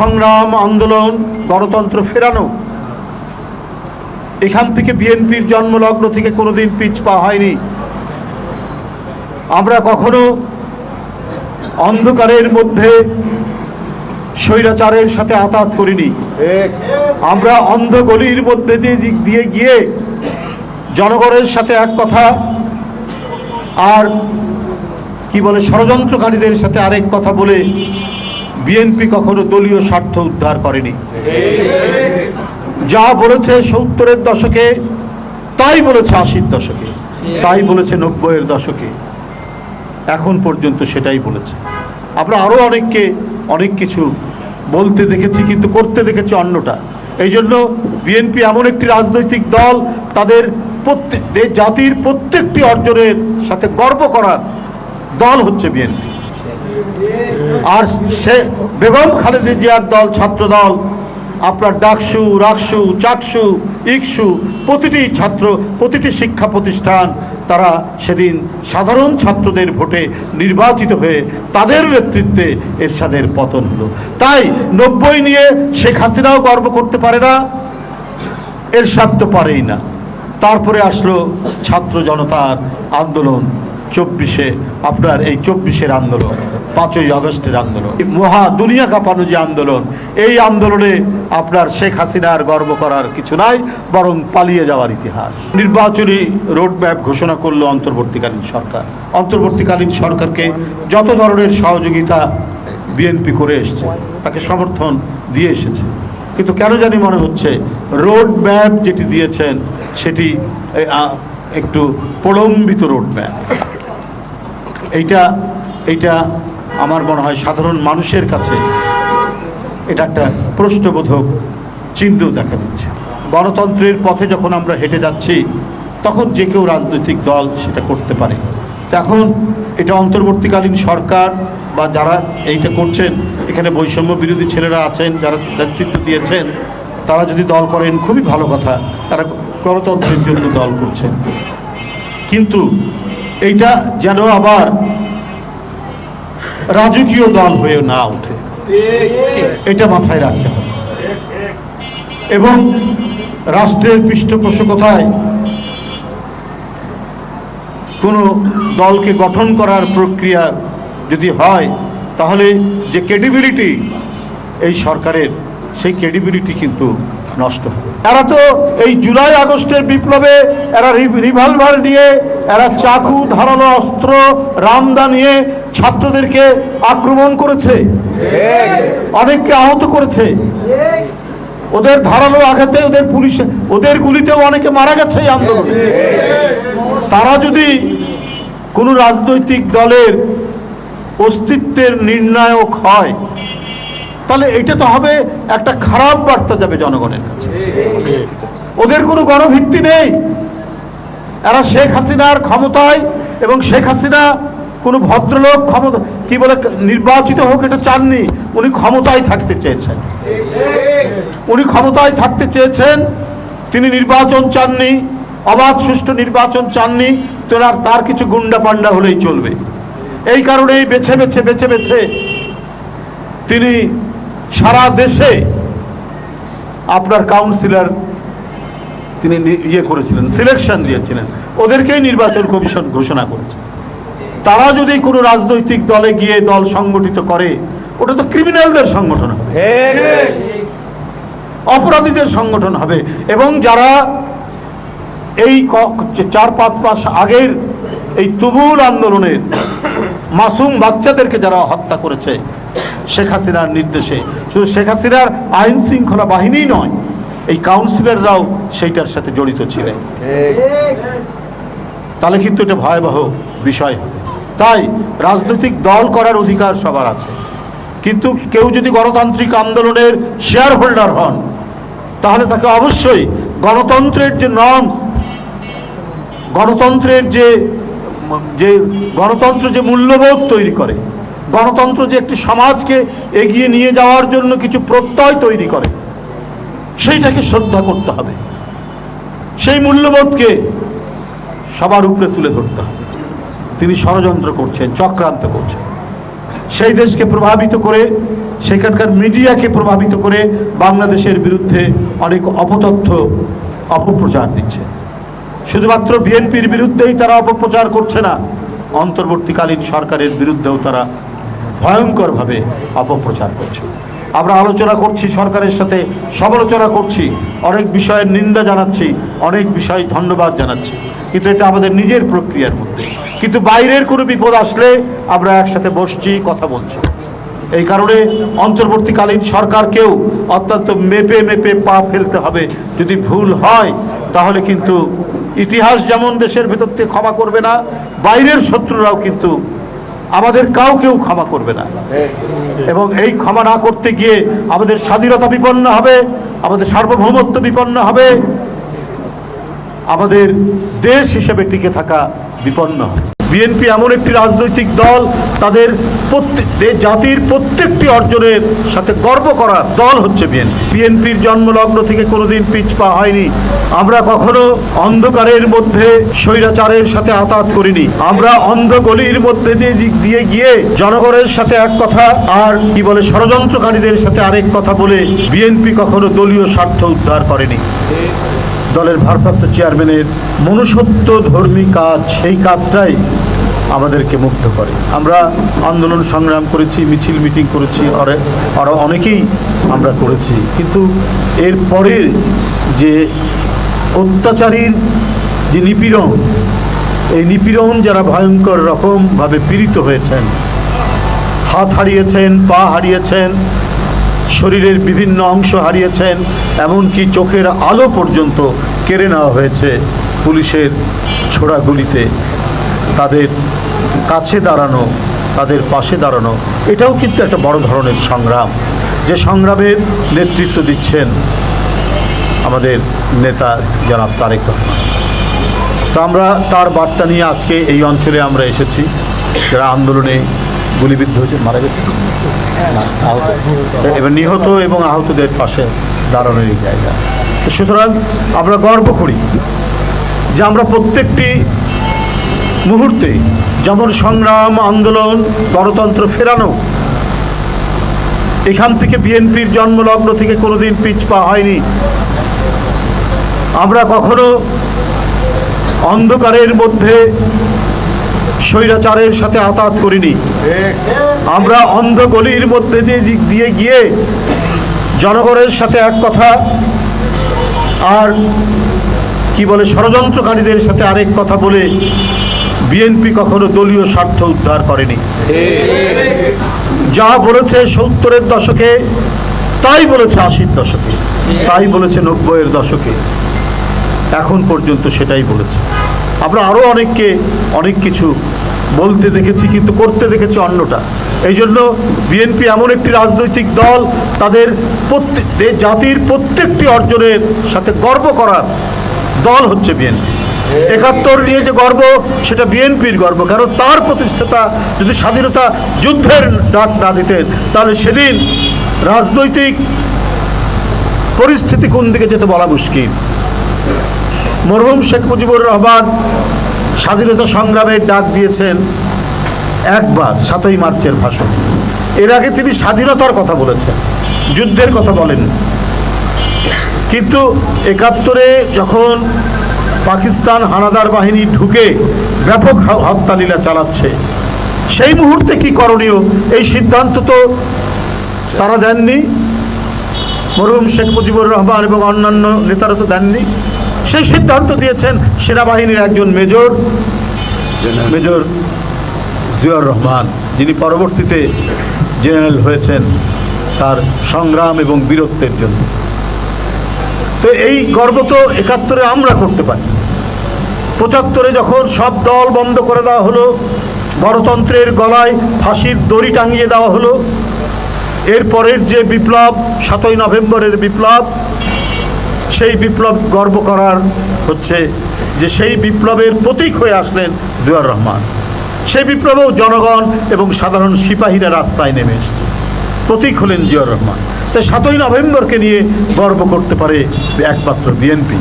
সংগ্রাম, আন্দোলন, গণতন্ত্র ফেরানো। এখান থেকে বিএনপির জন্মলগ্ন থেকে কোনোদিন পিছ পা হয়নি। আমরা কখনো অন্ধকারের মধ্যে স্বৈরাচারের সাথে আতাত করিনি। আমরা অন্ধ গলির মধ্যে দিয়ে গিয়ে জনগণের সাথে এক কথা আর কি বলে, ষড়যন্ত্রকারীদের সাথে আরেক কথা বলে বিএনপি কখনো দলীয় স্বার্থ উদ্ধার করেনি। যা বলেছে সত্তরের দশকে, তাই বলেছে আশির দশকে, তাই বলেছে নব্বইয়ের দশকে। এখন পর্যন্ত সেটাই বলেছে। আমরা আরও অনেককে অনেক কিছু বলতে দেখেছি, কিন্তু করতে দেখেছি অন্যটা। এই জন্য বিএনপি এমন একটি রাজনৈতিক দল, তাদের প্রত্যেক জাতির প্রত্যেকটি অর্জনের সাথে গর্ব করার দল হচ্ছে বিএনপি। আর সে বেগম খালেদা জিয়ার দল, ছাত্র দল, আপনার ডাকসু, রাকসু, চাকসু, ইকসু, প্রতিটি ছাত্র, প্রতিটি শিক্ষা প্রতিষ্ঠান, তারা সেদিন সাধারণ ছাত্রদের ভোটে নির্বাচিত হয়ে তাদের নেতৃত্বে এরশাদের পতন হলো। তাই নব্বই নিয়ে শেখ হাসিনাও গর্ব করতে পারে না, এরশাদ তো পারেই না। তারপরে আসলো ছাত্র জনতার আন্দোলন। চব্বিশে আপনার এই চব্বিশের আন্দোলন, পাঁচই আগস্টের আন্দোলন মহা দুনিয়া কাঁপানো যে আন্দোলন, এই আন্দোলনে আপনার শেখ হাসিনার গর্ব করার কিছু নাই, বরং পালিয়ে যাওয়ার ইতিহাস। নির্বাচনী রোডম্যাপ ঘোষণা করল অন্তর্বর্তীকালীন সরকার। অন্তর্বর্তীকালীন সরকারকে যত ধরনের সহযোগিতা বিএনপি করে এসছে, তাকে সমর্থন দিয়ে এসেছে। কিন্তু কেন জানি মনে হচ্ছে রোড ম্যাপ যেটি দিয়েছেন, সেটি একটু প্রলম্বিত রোড ম্যাপ এইটা এইটা আমার মনে হয় সাধারণ মানুষের কাছে এটা একটা প্রশ্নবোধক চিহ্ন দেখা দিচ্ছে। গণতন্ত্রের পথে যখন আমরা হেঁটে যাচ্ছি, তখন যে কেউ রাজনৈতিক দল সেটা করতে পারে। এখন এটা অন্তর্বর্তীকালীন সরকার বা যারা এইটা করছেন, এখানে বৈষম্য বিরোধী ছেলেরা আছেন, যারা নেতৃত্ব দিয়েছেন, তারা যদি দল করেন, খুবই ভালো কথা। তারা গণতন্ত্রের জন্য দল করছেন। কিন্তু এইটা যেন আবার রাজকীয় দল হয়ে না ওঠে। এটা মাথায় রাখতে হবে। এবং রাষ্ট্রের পৃষ্ঠপোষকতায় কোনো দলকে গঠন করার প্রক্রিয়া যদি হয়, তাহলে যে ক্রেডিবিলিটি এই সরকারের সেই ক্রেডিবিলিটি কিন্তু নষ্ট হবে। এরা তো এই জুলাই আগস্টের বিপ্লবে এরা রিভলভার নিয়ে, এরা চাকু ধারালো অস্ত্র, রামদা নিয়ে ছাত্রদেরকে আক্রমণ করেছে। অনেককে আহত করেছে। ওদের ধারালো আঘাতে ওদের পুলিশ, ওদের গুলিতেও অনেকে মারা গেছে এই আন্দোলনে। তারা যদি কোনো রাজনৈতিক দলের অস্তিত্বের নির্ণায়ক হয় তাহলে এটা তো হবে একটা খারাপ বার্তা যাবে জনগণের কাছে। ওদের কোনো গণভিত্তি নেই। এরা শেখ হাসিনার ক্ষমতায় এবং শেখ হাসিনা কোনো ভদ্রলোক ক্ষমতা, কি বলে, নির্বাচিত হোক এটা চাননি, উনি ক্ষমতায় থাকতে চেয়েছেন। উনি ক্ষমতায় থাকতে চেয়েছেন, তিনি নির্বাচন চাননি, অবাধ সুষ্ঠু নির্বাচন চাননি তোর তার কিছু গুন্ডা পান্ডা হলেই চলবে। এই কারণেই বেছে বেছে বেছে বেছে তিনি সারা দেশে আপনার কাউন্সিলর তিনি ইয়ে করেছিলেন সিলেকশন দিয়েছিলেন। ওদেরকেই নির্বাচন কমিশন ঘোষণা করেছে। তারা যদি কোনো রাজনৈতিক দলে গিয়ে দল সংগঠিত করে ওটা তো ক্রিমিনালদের সংগঠন হবে। অপরাধীদের সংগঠন হবে। এবং যারা এই চার পাঁচ মাস আগের এই তুমুল আন্দোলনের মাসুম বাচ্চাদেরকে যারা হত্যা করেছে শেখ হাসিনার নির্দেশে। শুধু শেখ হাসিনার আইন শৃঙ্খলা বাহিনী নয়, এই কাউন্সিলররাও সেইটার সাথে জড়িত ছিলেন। তাহলে কিন্তু এটা ভয়াবহ বিষয় হবে। তাই রাজনৈতিক দল করার অধিকার সবার আছে। কিন্তু কেউ যদি গণতান্ত্রিক আন্দোলনের শেয়ার হোল্ডার হন, তাহলে তাকে অবশ্যই গণতন্ত্রের যে নর্মস গণতন্ত্রের যে যে, গণতন্ত্র যে মূল্যবোধ তৈরি করে গণতন্ত্র যে একটি সমাজকে এগিয়ে নিয়ে যাওয়ার জন্য কিছু প্রত্যয় তৈরি করে, সেইটাকে শ্রদ্ধা করতে হবে। সেই মূল্যবোধকে সবার উপরে তুলে ধরতে হবে। তিনি ষড়যন্ত্র করছেন, চক্রান্ত করছেন। সেই দেশকে প্রভাবিত করে, সেখানকার মিডিয়াকে প্রভাবিত করে বাংলাদেশের বিরুদ্ধে অনেক অপতথ্য, অপপ্রচার দিচ্ছে। শুধুমাত্র বিএনপির বিরুদ্ধেই তারা অপপ্রচার করছে না, অন্তর্বর্তীকালীন সরকারের বিরুদ্ধেও তারা ভয়ঙ্করভাবে অপপ্রচার করছে। আমরা আলোচনা করছি, সরকারের সাথে সমালোচনা করছি, অনেক বিষয়ের নিন্দা জানাচ্ছি, অনেক বিষয় ধন্যবাদ জানাচ্ছি। কিন্তু এটা আমাদের নিজের প্রক্রিয়ার মধ্যে। কিন্তু বাইরের কোনো বিপদ আসলে আমরা একসাথে বসছি, কথা বলছি। এই কারণে অন্তর্বর্তীকালীন সরকারকেও অত্যন্ত মেপে মেপে পা ফেলতে হবে। যদি ভুল হয়, তাহলে কিন্তু ইতিহাস যেমন দেশের ভেতর থেকে ক্ষমা করবে না, বাইরের শত্রুরাও কিন্তু আমাদের কাউকেও ক্ষমা করবে না। এবং এই ক্ষমা না করতে গিয়ে আমাদের স্বাধীনতা বিপন্ন হবে, আমাদের সার্বভৌমত্ব বিপন্ন হবে, আমাদের দেশ হিসেবে টিকে থাকা বিপন্ন হবে। বিএনপি এমন একটি রাজনৈতিক দল, তাদের জাতির প্রত্যেকটি অর্জনের সাথে গর্ব করার দল হচ্ছে বিএনপি। বিএনপির জন্মলগ্ন থেকে কোনোদিন পিছপা হয়নি। আমরা কখনো অন্ধকারের মধ্যে স্বৈরাচারের সাথে আতাত করিনি। আমরা অন্ধ গলির মধ্যে দিয়ে দিয়ে গিয়ে জনগণের সাথে এক কথা আর কি বলে ষড়যন্ত্রকারীদের সাথে আরেক কথা বলে বিএনপি কখনো দলীয় স্বার্থ উদ্ধার করেনি। দলের ভারপ্রাপ্ত চেয়ারম্যানের মনুষ্যত্ব ধর্মী কাজ এই কাজটাই আমাদেরকে মুগ্ধ করে। আমরা আন্দোলন সংগ্রাম করেছি, মিছিল মিটিং করেছি, আরে আরও অনেকেই আমরা করেছি। কিন্তু এর পরের যে অত্যাচারীর যে নিপীড়ন, এই নিপীড়ন যারা ভয়ঙ্কর রকমভাবে পীড়িত হয়েছেন, হাত হারিয়েছেন, পা হারিয়েছেন শরীরের বিভিন্ন অংশ হারিয়েছেন, এমনকি চোখের আলো পর্যন্ত কেড়ে নেওয়া হয়েছে পুলিশের ছোড়া গুলিতে তাদের কাছে দাঁড়ানো, তাদের পাশে দাঁড়ানো, এটাও কিন্তু একটা বড় ধরনের সংগ্রাম। যে সংগ্রামের নেতৃত্ব দিচ্ছেন আমাদের নেতা জনাব তারেক রহমান। তো আমরা তার বার্তা নিয়ে আজকে এই অঞ্চলে আমরা এসেছি। যারা আন্দোলনে গুলিবিদ্ধ হয়েছে, মারা গেছে। এবার নিহত এবং আহতদের পাশে দাঁড়ানোর এই জায়গা। সুতরাং আমরা গর্ব করি যে আমরা প্রত্যেকটি মুহূর্তে যেমন সংগ্রাম, আন্দোলন, গণতন্ত্র ফেরানো, এখান থেকে বিএনপির জন্মলগ্ন থেকে কোনোদিন পিছপা হয়নি। আমরা কখনো অন্ধকারের মধ্যে স্বৈরাচারের সাথে আতাত করিনি। আমরা অন্ধ গলির মধ্যে দিয়ে দিক দিয়ে গিয়ে জনগণের সাথে এক কথা আর কি বলে, ষড়যন্ত্রকারীদের সাথে আরেক কথা বলে বিএনপি কখনো দলীয় স্বার্থ উদ্ধার করেনি। যা বলেছে সত্তরের দশকে, তাই বলেছে আশির দশকে, তাই বলেছে নব্বইয়ের দশকে। এখন পর্যন্ত সেটাই বলেছে। আমরা আরও অনেককে অনেক কিছু বলতে দেখেছি, কিন্তু করতে দেখেছি অন্যটা। এই জন্য বিএনপি এমন একটি রাজনৈতিক দল, তাদের প্রত্যেক জাতির প্রত্যেকটি অর্জনের সাথে গর্ব করার দল হচ্ছে বিএনপি। একাত্তর নিয়ে যে গর্ব, সেটা বিএনপির গর্ব, কারণ তার প্রতিষ্ঠাতা যদি স্বাধীনতা যুদ্ধের ডাক না দিতেন, তাহলে সেদিন রাজনৈতিক পরিস্থিতি কোন দিকে যেতে বলা মুশকিল। মরহুম শেখ মুজিবুর রহমান স্বাধীনতা সংগ্রামের ডাক দিয়েছেন একবার, সাতই মার্চের ভাষণ। এর আগে তিনি স্বাধীনতার কথা বলেছেন, যুদ্ধের কথা বলেন কিন্তু একাত্তরে যখন পাকিস্তান হানাদার বাহিনী ঢুকে ব্যাপক হত্যালীলা চালাচ্ছে, সেই মুহূর্তে কি করণীয়? এই সিদ্ধান্ত তো তারা দেননি। মরহুম শেখ মুজিবুর রহমান এবং অন্যান্য নেতারা তো দেননি। সেই সিদ্ধান্ত দিয়েছেন সেনাবাহিনীর একজন মেজর মেজর জিয়র রহমান। যিনি পরবর্তীতে জেনারেল হয়েছেন তার সংগ্রাম এবং বীরত্বের জন্য। তো এই গর্ব তো একাত্তরে আমরা করতে পারি। পঁচাত্তরে যখন সব দল বন্ধ করে দেওয়া হলো, গণতন্ত্রের গলায় ফাঁসির দড়ি টাঙিয়ে দেওয়া হলো, এরপরের যে বিপ্লব, সাতই নভেম্বরের বিপ্লব সেই বিপ্লব গর্ব করার হচ্ছে যে সেই বিপ্লবের প্রতীক হয়ে আসলেন জুয়ার রহমান। সেই বিপ্লবেও জনগণ এবং সাধারণ সিপাহীরা রাস্তায় নেমে এসছে। প্রতীক হলেন জিয়াউর রহমান। তাই সাতই নভেম্বরকে নিয়ে গর্ব করতে পারে একমাত্র বিএনপি।